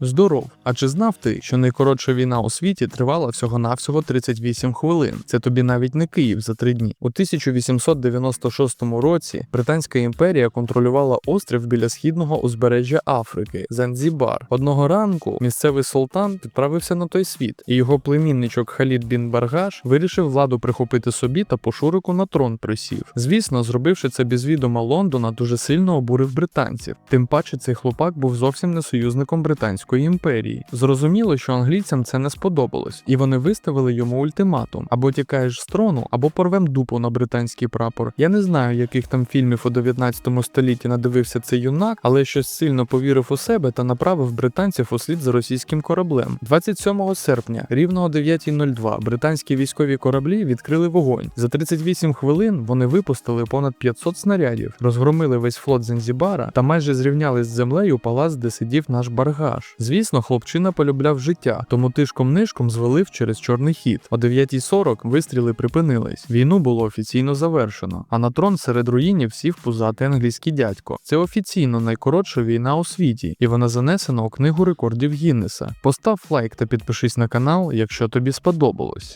Здоров. А чи знав ти, що найкоротша війна у світі тривала всього-навсього 38 хвилин? Це тобі навіть не Київ за три дні. У 1896 році Британська імперія контролювала острів біля східного узбережжя Африки Занзібар. Одного ранку місцевий султан відправився на той світ, і його племінничок Халід бін Баргаш вирішив владу прихопити собі та по шурику на трон присів. Звісно, зробивши це без відома Лондона, дуже сильно обурив британців. Тим паче цей хлопак був зовсім не союзником британської імперії. Зрозуміло, що англійцям це не сподобалось, і вони виставили йому ультиматум: або тікаєш з трону, або порвем дупу на британський прапор. Я не знаю, яких там фільмів у 19 столітті надивився цей юнак, але щось сильно повірив у себе та направив британців услід за російським кораблем. 27 серпня, рівно о 9.02, британські військові кораблі відкрили вогонь. За 38 хвилин вони випустили понад 500 снарядів, розгромили весь флот Занзібара та майже зрівняли з землею палац, де сидів наш баргаш. Звісно, хлопчина полюбляв життя, тому тишком-нишком звелив через чорний хід. О 9.40 вистріли припинились. Війну було офіційно завершено. А на трон серед руїнів сів пузатий англійський дядько. Це офіційно найкоротша війна у світі, і вона занесена у книгу рекордів Гіннеса. Постав лайк та підпишись на канал, якщо тобі сподобалось.